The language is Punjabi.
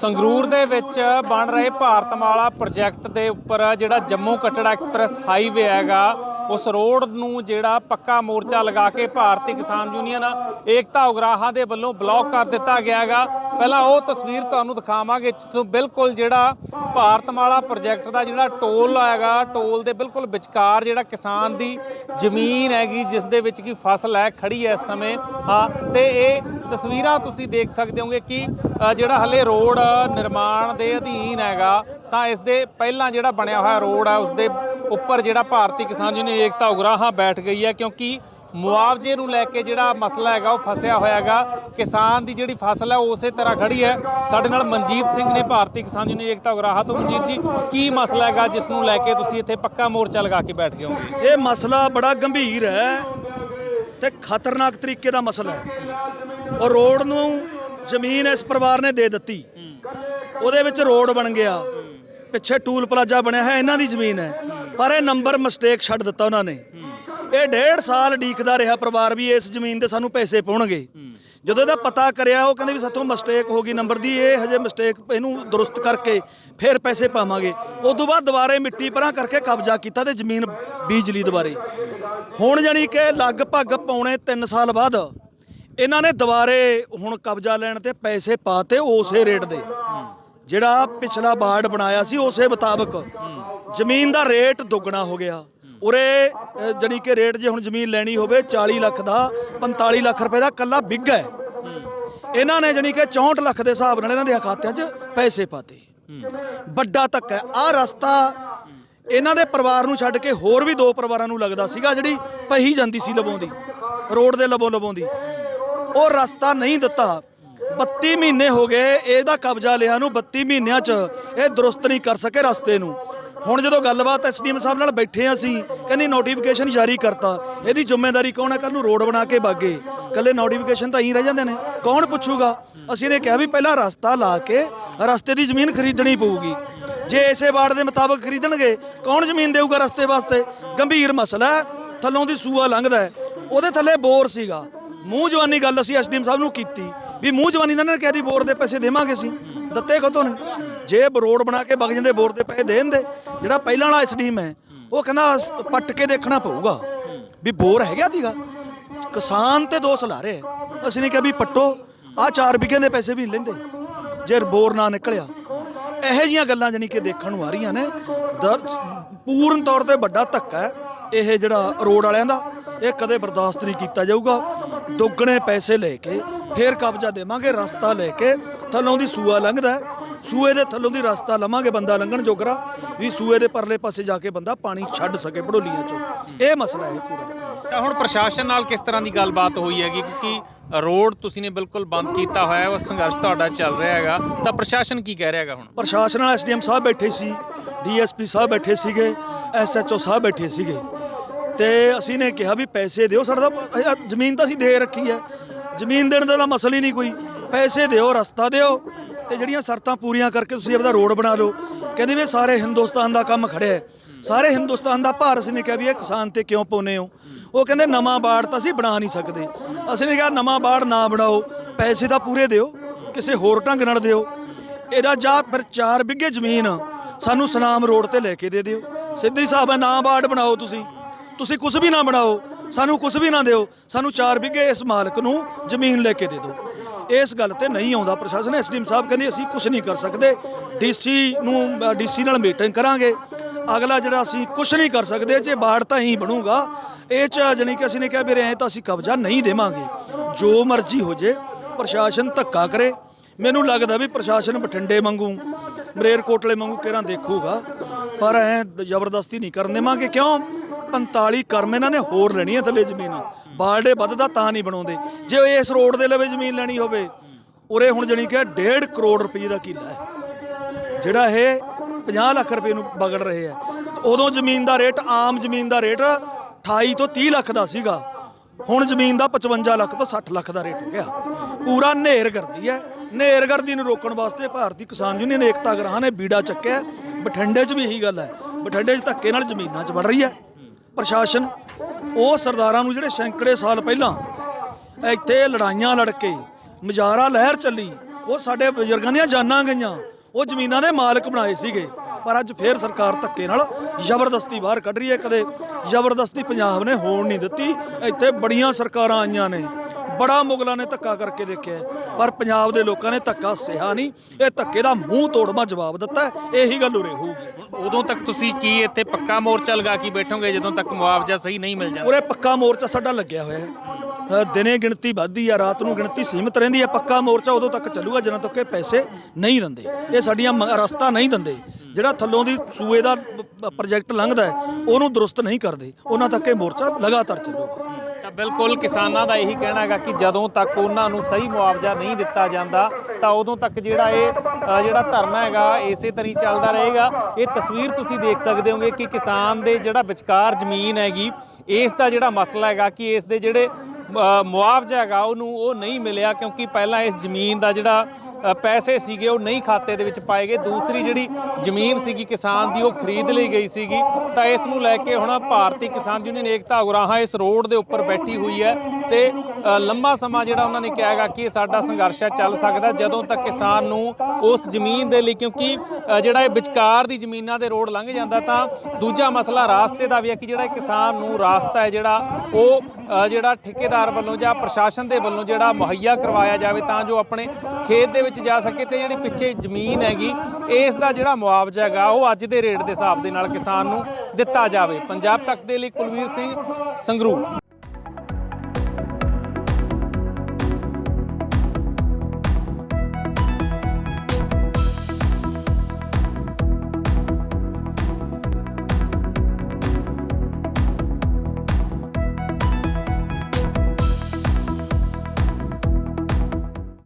ਸੰਗਰੂਰ ਦੇ ਵਿੱਚ ਬਣ ਰਹੇ ਭਾਰਤਮਾਲਾ ਪ੍ਰੋਜੈਕਟ ਦੇ ਉੱਪਰ ਜਿਹੜਾ ਜੰਮੂ ਕਟੜਾ ਐਕਸਪ੍ਰੈਸ ਹਾਈਵੇ ਹੈਗਾ, ਉਸ ਰੋਡ ਨੂੰ ਜਿਹੜਾ ਪੱਕਾ ਮੋਰਚਾ ਲਗਾ ਕੇ ਭਾਰਤੀ ਕਿਸਾਨ ਯੂਨੀਅਨ ਏਕਤਾ ਉਗਰਾਹਾਂ ਦੇ ਵੱਲੋਂ ਬਲੌਕ ਕਰ ਦਿੱਤਾ ਗਿਆ ਹੈਗਾ। ਪਹਿਲਾਂ ਉਹ ਤਸਵੀਰ ਤੁਹਾਨੂੰ ਦਿਖਾਵਾਂਗੇ, ਜਿੱਥੋਂ ਬਿਲਕੁਲ ਜਿਹੜਾ ਭਾਰਤਮਾਲਾ ਪ੍ਰੋਜੈਕਟ ਦਾ ਜਿਹੜਾ ਟੋਲ ਹੈਗਾ, ਟੋਲ ਦੇ ਬਿਲਕੁਲ ਵਿਚਕਾਰ ਜਿਹੜਾ ਕਿਸਾਨ ਦੀ ਜ਼ਮੀਨ ਹੈਗੀ, ਜਿਸ ਦੇ ਵਿੱਚ ਕੀ ਫਸਲ ਹੈ, ਖੜੀ ਹੈ ਇਸ ਸਮੇਂ। ਹਾਂ, ਤੇ ਇਹ ਤਸਵੀਰਾਂ ਤੁਸੀਂ ਦੇਖ ਸਕਦੇ ਹੋਗੇ ਕਿ ਜਿਹੜਾ ਹਲੇ ਰੋਡ ਨਿਰਮਾਣ ਦੇ ਅਧੀਨ ਹੈਗਾ, ਤਾਂ ਇਸ ਦੇ ਪਹਿਲਾਂ ਜਿਹੜਾ ਬਣਿਆ ਹੋਇਆ ਰੋਡ ਹੈ ਉਸ ਦੇ ਉੱਪਰ ਜਿਹੜਾ ਭਾਰਤੀ ਕਿਸਾਨ ਯੂਨੀਅਨ ਏਕਤਾ ਉਗਰਾਹਾਂ ਬੈਠ ਗਈ ਹੈ, ਕਿਉਂਕਿ ਮੁਆਵਜ਼ੇ ਨੂੰ ਲੈ ਕੇ ਜਿਹੜਾ ਮਸਲਾ ਹੈਗਾ, ਉਹ ਫਸਿਆ ਹੋਇਆ ਹੈਗਾ। ਕਿਸਾਨ ਦੀ ਜਿਹੜੀ ਫਸਲ ਹੈ, ਉਹ ਉਸੇ ਤਰ੍ਹਾਂ ਖੜੀ ਹੈ। ਸਾਡੇ ਨਾਲ ਮਨਜੀਤ ਸਿੰਘ ਨੇ ਭਾਰਤੀ ਕਿਸਾਨ ਯੂਨੀਅਨ ਏਕਤਾ ਉਗਰਾਹਾਂ ਤੋਂ। ਮਨਜੀਤ ਜੀ, ਕੀ ਮਸਲਾ ਹੈਗਾ, ਜਿਸ ਨੂੰ ਲੈ ਕੇ ਤੁਸੀਂ ਇੱਥੇ ਪੱਕਾ ਮੋਰਚਾ ਲਗਾ ਕੇ ਬੈਠ ਗਏ ਹੋਗੇ? ਇਹ ਮਸਲਾ ਬੜਾ ਗੰਭੀਰ ਹੈ ਤੇ ਖਤਰਨਾਕ ਤਰੀਕੇ ਦਾ ਮਸਲਾ ਹੈ। ਔਰ ਰੋਡ ਨੂੰ ਜ਼ਮੀਨ ਇਸ ਪਰਿਵਾਰ ਨੇ ਦੇ ਦਿੱਤੀ। ਉਹਦੇ ਵਿੱਚ ਰੋਡ ਬਣ ਗਿਆ। ਪਿੱਛੇ ਟੂਲ ਪਲਾਜ਼ਾ ਬਣਿਆ ਹੈ, ਇਹਨਾਂ ਦੀ ਜ਼ਮੀਨ ਹੈ। ਪਰ ਇਹ ਨੰਬਰ ਮਿਸਟੇਕ ਛੱਡ ਦਿੱਤਾ ਉਹਨਾਂ ਨੇ। ਇਹ ਡੇਢ ਸਾਲ ਡੀਕਦਾ ਰਿਹਾ ਪਰਿਵਾਰ ਵੀ ਇਸ ਜ਼ਮੀਨ ਦੇ ਸਾਨੂੰ ਪੈਸੇ ਪਾਉਣਗੇ। ਜਦੋਂ ਇਹਦਾ ਪਤਾ ਕਰਿਆ, ਉਹ ਕਹਿੰਦੇ ਵੀ ਸਾਥੋਂ ਮਿਸਟੇਕ ਹੋ ਗਈ ਨੰਬਰ ਦੀ, ਇਹ ਹਜੇ ਮਿਸਟੇਕ ਇਹਨੂੰ ਦਰੁਸਤ ਕਰਕੇ ਫਿਰ ਪੈਸੇ ਪਾਵਾਂਗੇ। ਉਸ ਤੋਂ ਬਾਅਦ ਦੁਬਾਰੇ ਮਿੱਟੀ ਪਰਾਂ ਕਰਕੇ ਕਬਜ਼ਾ ਕੀਤਾ ਤੇ ਜ਼ਮੀਨ ਬੀਜ ਲਈ ਦੁਬਾਰੇ। ਹੁਣ ਜਾਨੀ ਕਿ ਲਗਭਗ ਪੌਣੇ 3 ਸਾਲ ਬਾਅਦ ਇਹਨਾਂ ਨੇ ਦੁਬਾਰੇ ਹੁਣ ਕਬਜ਼ਾ ਲੈਣ ਤੇ ਪੈਸੇ ਪਾਤੇ ਉਸੇ ਰੇਟ ਦੇ। ਜਿਹੜਾ ਪਿਛਲਾ ਬਾੜ ਬਣਾਇਆ ਸੀ ਉਸੇ ਮੁਤਾਬਕ ਜ਼ਮੀਨ ਦਾ ਰੇਟ ਦੁੱਗਣਾ ਹੋ ਗਿਆ। ਉਰੇ ਅ, ਜਾਣੀ ਕਿ ਰੇਟ ਜੇ ਹੁਣ ਜ਼ਮੀਨ ਲੈਣੀ ਹੋਵੇ 40 ਲੱਖ ਦਾ 45 ਲੱਖ ਰੁਪਏ ਦਾ ਕੱਲਾ ਬਿੱਗਾ ਹੈ। ਇਹਨਾਂ ਨੇ ਜਾਣੀ ਕਿ 64 ਲੱਖ ਦੇ ਹਿਸਾਬ ਨਾਲ ਇਹਨਾਂ ਦੇ ਖਾਤਿਆਂ 'ਚ ਪੈਸੇ ਪਾਤੇ। ਵੱਡਾ ਧੱਕਾ ਹੈ। ਆਹ ਰਸਤਾ ਇਹਨਾਂ ਦੇ ਪਰਿਵਾਰ ਨੂੰ ਛੱਡ ਕੇ ਹੋਰ ਵੀ ਦੋ ਪਰਿਵਾਰਾਂ ਨੂੰ ਲੱਗਦਾ ਸੀਗਾ ਜਿਹੜੀ ਪਹੀ ਜਾਂਦੀ ਸੀ ਲਬੋਂ ਦੀ ਰੋਡ ਦੇ ਲਬੋਂ ਲਬੋਂ ਦੀ ਉਹ ਰਸਤਾ ਨਹੀਂ ਦਿੱਤਾ। 32 ਮਹੀਨੇ ਹੋ ਗਏ, ਇਹਦਾ ਕਬਜ਼ਾ ਲਿਆ ਨੂੰ 32 ਮਹੀਨਿਆਂ 'ਚ ਇਹ ਦਰੁਸਤ ਨਹੀਂ ਕਰ ਸਕੇ ਰਸਤੇ ਨੂੰ। ਹੁਣ ਜਦੋਂ ਗੱਲਬਾਤ ਐਸਡੀਐਮ ਸਾਹਿਬ ਨਾਲ ਬੈਠੇ ਹਾਂ ਅਸੀਂ, ਕਹਿੰਦੀ ਨੋਟੀਫਿਕੇਸ਼ਨ ਜਾਰੀ ਕਰਤਾ। ਇਹਦੀ ਜ਼ਿੰਮੇਵਾਰੀ ਕੌਣ ਹੈ ਕੱਲ ਨੂੰ ਰੋਡ ਬਣਾ ਕੇ ਬਾਗੇ। ਕੱਲੇ ਨੋਟੀਫਿਕੇਸ਼ਨ ਤਾਂ ਹੀ ਰਹਿ ਜਾਂਦੇ ਨੇ। ਕੌਣ ਪੁੱਛੂਗਾ? ਅਸੀਂ ਨੇ ਕਿਹਾ ਵੀ ਪਹਿਲਾਂ ਰਸਤਾ ਲਾ ਕੇ ਰਸਤੇ ਦੀ ਜ਼ਮੀਨ ਖਰੀਦਣੀ ਪਊਗੀ। ਜੇ ਇਸੇ ਵਾਰਡ ਦੇ ਮੁਤਾਬਕ ਖਰੀਦਣਗੇ, ਕੌਣ ਜ਼ਮੀਨ ਦੇਊਗਾ ਰਸਤੇ ਵਾਸਤੇ? ਗੰਭੀਰ ਮਸਲਾ ਹੈ। ਥੱਲੋਂ ਦੀ ਸੂਆ ਲੰਘਦਾ ਹੈ। ਉਹਦੇ ਥੱਲੇ ਬੋਰ ਸੀਗਾ। ਮੂੰਹ ਜਵਾਨੀ ਗੱਲ ਅਸੀਂ ਐਸਡੀਐਮ ਸਾਹਿਬ ਨੂੰ ਕੀਤੀ, ਵੀ ਮੂੰਹ ਜਵਾਨੀ ਦਾ ਨੇ ਕਹਿ ਦੀ ਬੋਰ ਦੇ ਪੈਸੇ ਦੇਵਾਂਗੇ ਅਸੀਂ। ਦਿੱਤੇ ਕਦੋਂ ਨੇ? ਜੇ ਰੋਡ ਬਣਾ ਕੇ ਵਗ ਜਾਂਦੇ, ਬੋਰ ਦੇ ਪੈਸੇ ਦੇ ਦਿੰਦੇ। ਜਿਹੜਾ ਪਹਿਲਾਂ ਵਾਲਾ ਐਸਡੀਐਮ ਹੈ, ਉਹ ਕਹਿੰਦਾ ਸ- ਪੱਟ ਕੇ ਦੇਖਣਾ ਪਊਗਾ। ਵੀ ਬੋਰ ਹੈਗਾ ਸੀਗਾ ਕਿਸਾਨ ਤੇ ਦੋਸ਼ ਲਾ ਰਹੇ ਅਸੀਂ ਨੇ ਕਿਹਾ ਵੀ ਪੱਟੋ ਆ 4 ਵਿਗੇ ਦੇ ਪੈਸੇ ਵੀ ਨਹੀਂ ਲੈਂਦੇ। ਜੇ ਬੋਰ ਨਾ ਨਿਕਲਿਆ। ਇਹੋ ਜੀਆਂ ਗੱਲਾਂ ਜਾਨੀ ਕਿ ਦੇਖਣ ਨੂੰ ਆ ਰਹੀਆਂ ਨੇ। ਦਰ- ਪੂਰਨ ਤੌਰ ਤੇ ਵੱਡਾ ਧੱਕਾ ਹੈ। ਇਹ ਜਿਹੜਾ ਰੋਡ ਵਾਲਿਆਂ ਦਾ ਇਹ ਕਦੇ ਬਰਦਾਸ਼ਤ ਨਹੀਂ ਕੀਤਾ ਜਾਊਗਾ। ਦੁੱਗਣੇ ਪੈਸੇ ਲੈ ਕੇ ਫੇਰ ਕਬਜ਼ਾ ਦੇਵਾਂਗੇ ਰਸਤਾ ਲੈ ਕੇ ਥੱਲੋਂ ਦੀ ਸੂਆ ਲੰਘਦਾ। ਸੂਏ ਦੇ ਥੱਲੋਂ ਦੀ ਰਸਤਾ ਲਵਾਂਗੇ ਬੰਦਾ ਲੰਘਣ ਜੋਗਰਾ। ਵੀ ਸੂਏ ਦੇ ਪਰਲੇ ਪਾਸੇ ਜਾ ਕੇ ਬੰਦਾ ਪਾਣੀ ਛੱਡ ਸਕੇ ਭੜੋਲੀਆਂ ਚੋਂ। ਇਹ ਮਸਲਾ ਹੈ ਪੂਰਾ। ਤਾਂ ਹੁਣ ਪ੍ਰਸ਼ਾਸਨ ਨਾਲ ਕਿਸ ਤਰ੍ਹਾਂ ਦੀ ਗੱਲਬਾਤ ਹੋਈ ਹੈਗੀ? ਕਿਉਂਕਿ ਰੋਡ ਤੁਸੀਂ ਨੇ ਬਿਲਕੁਲ ਬੰਦ ਕੀਤਾ ਹੋਇਆ ਹੈ ਉਹ ਸੰਘਰਸ਼ ਤੁਹਾਡਾ ਚੱਲ ਰਿਹਾ ਹੈਗਾ। ਤਾਂ ਪ੍ਰਸ਼ਾਸਨ ਕੀ ਕਹਿ ਰਿਹਾ ਹੈਗਾ ਹੁਣ? ਪ੍ਰਸ਼ਾਸਨ ਵਾਲਾ ਐਸਡੀਐਮ ਸਾਹਿਬ ਬੈਠੇ ਸੀ। ਡੀਐਸਪੀ ਸਾਹਿਬ ਬੈਠੇ ਸੀਗੇ, ਐਸਐਚਓ ਸਾਹਿਬ ਬੈਠੇ ਸੀਗੇ। ਤੇ ਅਸੀਂ ਨੇ ਕਿਹਾ ਵੀ ਪੈਸੇ ਦਿਓ, ਸਾਡਾ ਤਾਂ ਜ਼ਮੀਨ ਤਾਂ ਅਸੀਂ ਦੇ ਰੱਖੀ ਹੈ। ਜ਼ਮੀਨ ਦੇਣ ਦਾ ਤਾਂ ਮਸਲਾ ਹੀ ਨਹੀਂ ਕੋਈ। ਪੈਸੇ ਦਿਓ, ਰਸਤਾ ਦਿਓ, ਤੇ ਜਿਹੜੀਆਂ ਸ਼ਰਤਾਂ ਪੂਰੀਆਂ ਕਰਕੇ ਤੁਸੀਂ ਆਪਦਾ ਰੋਡ ਬਣਾ ਲਓ। ਕਹਿੰਦੇ ਵੀ ਸਾਰੇ ਹਿੰਦੁਸਤਾਨ ਦਾ ਕੰਮ ਖੜਿਆ ਹੈ। ਸਾਰੇ ਹਿੰਦੁਸਤਾਨ ਦਾ ਭਾਰ ਅਸੀਂ ਨੇ ਕਿਹਾ ਵੀ ਇਹ ਕਿਸਾਨ ਤੇ ਕਿਉਂ ਪਾਉਨੇ ਹੋ? ਉਹ ਕਹਿੰਦੇ ਨਵਾਂ ਬਾੜ ਤਾਂ ਅਸੀਂ ਬਣਾ ਨਹੀਂ ਸਕਦੇ। ਅਸੀਂ ਨੇ ਕਿਹਾ ਨਵਾਂ ਬਾੜ ਨਾ ਬਣਾਓ, ਪੈਸੇ ਤਾਂ ਪੂਰੇ ਦਿਓ, ਕਿਸੇ ਹੋਰ ਢੰਗ ਨਾਲ ਦਿਓ। ਇਹਦਾ ਜਾਂ ਫਿਰ 4 ਬਿੱਗੇ ਜ਼ਮੀਨ ਸਾਨੂੰ ਸਨਾਮ ਰੋਡ ਤੇ ਲੈ ਕੇ ਦੇ ਦਿਓ। ਸਿੱਧੀ ਸਾਹਿਬ ਹੈ ਨਾ ਬਾੜ ਬਣਾਓ ਤੁਸੀਂ। ਤੁਸੀਂ ਕੁਝ ਵੀ ਨਾ ਬਣਾਓ, ਸਾਨੂੰ ਕੁਝ ਵੀ ਨਾ ਦਿਓ। ਸਾਨੂੰ 4 ਬਿੱਗੇ ਇਸ ਮਾਲਕ ਨੂੰ ਜ਼ਮੀਨ ਲੈ ਕੇ ਦੇ ਦਿਓ। ਇਸ ਗੱਲ ਤੇ ਨਹੀਂ ਆਉਂਦਾ ਪ੍ਰਸ਼ਾਸਨ। ਐਸਡੀਐਮ ਸਾਹਿਬ ਕਹਿੰਦੇ, ਅਸੀਂ ਕੁਝ ਨਹੀਂ ਕਰ ਸਕਦੇ। ਡੀਸੀ ਨੂੰ ਡੀਸੀ ਨਾਲ ਮੀਟਿੰਗ ਕਰਾਂਗੇ। ਅਗਲਾ ਜਿਹੜਾ ਅਸੀਂ ਕੁਝ ਨਹੀਂ ਕਰ ਸਕਦੇ, ਜੇ ਬਾੜ ਤਾਂ ਹੀ ਬਣੂਗਾ। ਇਹ ਚ ਜਾਣੀ ਕਿ ਅਸੀਂ ਨੇ ਕਿਹਾ ਵੀ ਐਂ ਤਾਂ ਅਸੀਂ ਕਬਜ਼ਾ ਨਹੀਂ ਦੇਵਾਂਗੇ। ਜੋ ਮਰਜ਼ੀ ਹੋ ਜੇ, ਪ੍ਰਸ਼ਾਸਨ ਧੱਕਾ ਕਰੇ। ਮੈਨੂੰ ਲੱਗਦਾ ਵੀ ਪ੍ਰਸ਼ਾਸਨ ਬਠਿੰਡੇ ਵਾਂਗੂ ਮਰੇਰਕੋਟਲੇ ਵਾਂਗੂ ਕਿਹੜਾ ਦੇਖੂਗਾ, ਪਰ ਐ ਜ਼ਬਰਦਸਤੀ ਨਹੀਂ ਕਰਨ ਦੇਵਾਂਗੇ। ਕਿਉਂ? 45 ਕਰਮ ਇਹਨਾਂ ਨੇ ਹੋਰ ਲੈਣੀ ਹੈ ਥੱਲੇ ਜ਼ਮੀਨ। ਬਾਲਡੇ ਵੱਧਦਾ ਤਾਂ ਨਹੀਂ ਬਣਾਉਂਦੇ। ਜੇ ਇਸ ਰੋਡ ਦੇ ਲਵੇ ਜ਼ਮੀਨ ਲੈਣੀ ਹੋਵੇ, ਉਰੇ ਹੁਣ ਜਣੀ ਕਿ 1.5 ਕਰੋੜ ਰੁਪਏ ਦਾ ਕਿੱਲਾ ਹੈ। ਜਿਹੜਾ ਇਹ 50 ਲੱਖ ਰੁਪਏ ਨੂੰ ਬਗੜ ਰਹੇ ਆ। ਉਦੋਂ ਜ਼ਮੀਨ ਦਾ ਰੇਟ, ਆਮ ਜ਼ਮੀਨ ਦਾ ਰੇਟ 28 ਤੋਂ 30 ਲੱਖ ਦਾ ਸੀਗਾ। ਹੁਣ ਜ਼ਮੀਨ ਦਾ 55 ਲੱਖ ਤੋਂ 60 ਲੱਖ ਦਾ ਰੇਟ ਹੋ ਗਿਆ। ਪੂਰਾ ਨੇਰ ਕਰਦੀ ਹੈ। ਨੇਰ ਕਰਦੀ ਨੂੰ ਰੋਕਣ ਵਾਸਤੇ ਭਾਰਤੀ ਕਿਸਾਨ ਯੂਨੀਅਨ ਏਕਤਾ ਗ੍ਰਾਹ ਨੇ ਬੀੜਾ ਚੱਕਿਆ ਬਠਿੰਡੇ 'ਚ ਵੀ ਇਹੀ ਗੱਲ ਹੈ। ਬਠਿੰਡੇ 'ਚ ਧੱਕੇ ਨਾਲ ਜ਼ਮੀਨਾਂ 'ਚ ਵੜ ਰਹੀ ਹੈ। ਪ੍ਰਸ਼ਾਸਨ, ਉਹ ਸਰਦਾਰਾਂ ਨੂੰ ਜਿਹੜੇ ਸੈਂਕੜੇ ਸਾਲ ਪਹਿਲਾਂ ਇੱਥੇ ਲੜਾਈਆਂ ਲੜ ਕੇ ਮਜਾਰਾ ਲਹਿਰ ਚੱਲੀ, ਉਹ ਸਾਡੇ ਬਜ਼ੁਰਗਾਂ ਦੀਆਂ ਜਾਨਾਂ ਗਈਆਂ। ਉਹ ਜ਼ਮੀਨਾਂ ਦੇ ਮਾਲਕ ਬਣਾਏ ਸੀਗੇ। ਪਰ ਅੱਜ ਫੇਰ ਸਰਕਾਰ ਧੱਕੇ ਨਾਲ ਜ਼ਬਰਦਸਤੀ ਬਾਹਰ ਕੱਢ ਰਹੀ ਹੈ। ਕਦੇ ਜ਼ਬਰਦਸਤੀ ਪੰਜਾਬ ਨੇ ਹੋਣ ਨਹੀਂ ਦਿੱਤੀ। ਇੱਥੇ ਬੜੀਆਂ ਸਰਕਾਰਾਂ ਆਈਆਂ ਨੇ। ਬੜਾ ਮੁਗਲਾਂ ਨੇ ਧੱਕਾ ਕਰਕੇ ਦੇਖਿਆ ਪਰ ਪੰਜਾਬ ਦੇ ਲੋਕਾਂ ਨੇ ਧੱਕਾ ਸਹਿਆ ਨਹੀਂ। ਇਹ ਧੱਕੇ ਦਾ ਮੂੰਹ ਤੋੜਮਾ ਜਵਾਬ ਦਿੱਤਾ ਇਹੀ ਗੱਲ ਉਰੇ ਹੋਊਗੀ। ਉਦੋਂ ਤੱਕ ਤੁਸੀਂ ਕੀ ਇੱਥੇ ਪੱਕਾ ਮੋਰਚਾ ਲਗਾ ਕੇ ਬੈਠੋਗੇ? ਜਦੋਂ ਤੱਕ ਮੁਆਵਜ਼ਾ ਸਹੀ ਨਹੀਂ ਮਿਲ ਜਾਂਦਾ। ਉਰੇ ਪੱਕਾ ਮੋਰਚਾ ਸਾਡਾ ਲੱਗਿਆ ਹੋਇਆ ਹੈ। ਦਿਨੇ ਗਿਣਤੀ ਵੱਧਦੀ ਆ ਰਾਤ ਨੂੰ ਗਿਣਤੀ ਸੀਮਿਤ ਰਹਿੰਦੀ ਹੈ ਪੱਕਾ ਮੋਰਚਾ ਉਦੋਂ ਤੱਕ ਚੱਲੂਗਾ ਜਦੋਂ ਤੱਕ ਇਹ ਪੈਸੇ ਨਹੀਂ ਦਿੰਦੇ। ਇਹ ਸਾਡੀਆਂ ਰਸਤਾ ਨਹੀਂ ਦਿੰਦੇ। ਜਿਹੜਾ ਥੱਲੋਂ ਦੀ ਸੂਏ ਦਾ ਪ੍ਰੋਜੈਕਟ ਲੰਘਦਾ ਹੈ, ਉਹਨੂੰ ਦਰੁਸਤ ਨਹੀਂ ਕਰਦੇ। ਉਹਨਾਂ ਤੱਕ ਇਹ ਮੋਰਚਾ ਲਗਾਤਾਰ ਚੱਲੂਗਾ। ਤਾਂ ਬਿਲਕੁਲ ਕਿਸਾਨਾਂ ਦਾ ਇਹੀ ਕਹਿਣਾ ਹੈਗਾ ਕਿ ਜਦੋਂ ਤੱਕ ਉਹਨਾਂ ਨੂੰ ਸਹੀ ਮੁਆਵਜ਼ਾ ਨਹੀਂ ਦਿੱਤਾ ਜਾਂਦਾ, ਤਾਂ ਉਦੋਂ ਤੱਕ ਜਿਹੜਾ ਇਹ ਜਿਹੜਾ ਧਰਨਾ ਹੈਗਾ, ਇਸੇ ਤਰੀ ਚੱਲਦਾ ਰਹੇਗਾ। ਇਹ ਤਸਵੀਰ ਤੁਸੀਂ ਦੇਖ ਸਕਦੇ ਹੋਗੇ ਕਿ ਕਿਸਾਨ ਦੇ ਜਿਹੜਾ ਵਿਚਕਾਰ ਜ਼ਮੀਨ ਹੈਗੀ, ਇਸ ਦਾ ਜਿਹੜਾ ਮਸਲਾ ਹੈਗਾ ਕਿ ਇਸ ਦੇ ਜਿਹੜੇ ਮੁਆਵਜ਼ਾ ਹੈਗਾ ਉਹਨੂੰ ਉਹ ਨਹੀਂ ਮਿਲਿਆ ਕਿਉਂਕਿ ਪਹਿਲਾਂ ਇਸ ਜ਼ਮੀਨ ਦਾ ਜਿਹੜਾ ਪੈਸੇ ਸੀਗੇ ਉਹ ਨਹੀਂ ਖਾਤੇ ਦੇ ਵਿੱਚ ਪਾਏ ਗਏ। ਦੂਸਰੀ ਜਿਹੜੀ ਜ਼ਮੀਨ ਸੀਗੀ ਕਿਸਾਨ ਦੀ ਉਹ ਖਰੀਦ ਲਈ ਗਈ ਸੀਗੀ। ਤਾਂ ਇਸ ਨੂੰ ਲੈ ਕੇ ਹੁਣ ਭਾਰਤੀ ਕਿਸਾਨ ਯੂਨੀਅਨ ਏਕਤਾ ਉਗਰਾਹਾਂ ਇਸ ਰੋਡ ਦੇ ਉੱਪਰ ਬੈਠੀ ਹੋਈ ਹੈ ਤੇ ਅ, ਲੰਮਾ ਸਮਾਂ ਜਿਹੜਾ ਉਹਨਾਂ ਨੇ ਕਿਹਾ ਹੈਗਾ ਕਿ ਇਹ ਸਾਡਾ ਸੰਘਰਸ਼ ਹੈ ਚੱਲ ਸਕਦਾ ਜਦੋਂ ਤੱਕ ਕਿਸਾਨ ਨੂੰ ਉਸ ਜ਼ਮੀਨ ਦੇ ਲਈ ਕਿਉਂਕਿ ਜਿਹੜਾ ਇਹ ਵਿਚਕਾਰ ਦੀ ਜ਼ਮੀਨਾਂ ਦੇ ਰੋਡ ਲੰਘ ਜਾਂਦਾ ਤਾਂ ਦੂਜਾ ਮਸਲਾ ਰਾਸਤੇ ਦਾ ਵੀ ਹੈ ਕਿ ਜਿਹੜਾ ਕਿਸਾਨ ਨੂੰ ਰਾਸਤਾ ਹੈ ਜਿਹੜਾ ਉਹ ਜਿਹੜਾ ਠੇਕੇਦਾਰ ਵੱਲੋਂ ਜਾਂ ਪ੍ਰਸ਼ਾਸਨ ਦੇ ਵੱਲੋਂ ਜਿਹੜਾ ਮੁਹੱਈਆ ਕਰਵਾਇਆ ਜਾਵੇ ਤਾਂ ਜੋ ਆਪਣੇ ਖੇਤ ਦੇ ਵਿੱਚ ਜਾ ਸਕੇ ਤੇ ਜਿਹੜੀ ਪਿੱਛੇ ਜ਼ਮੀਨ ਹੈਗੀ, ਇਸ ਦਾ ਜਿਹੜਾ ਮੁਆਵਜ਼ਾ ਹੈਗਾ, ਉਹ ਅੱਜ ਦੇ ਰੇਟ ਦੇ ਹਿਸਾਬ ਦੇ ਨਾਲ ਕਿਸਾਨ ਨੂੰ ਦਿੱਤਾ ਜਾਵੇ। ਪੰਜਾਬ ਤੱਕ ਦੇ ਲਈ ਕੁਲਵੀਰ ਸਿੰਘ ਸੰਗਰੂਰ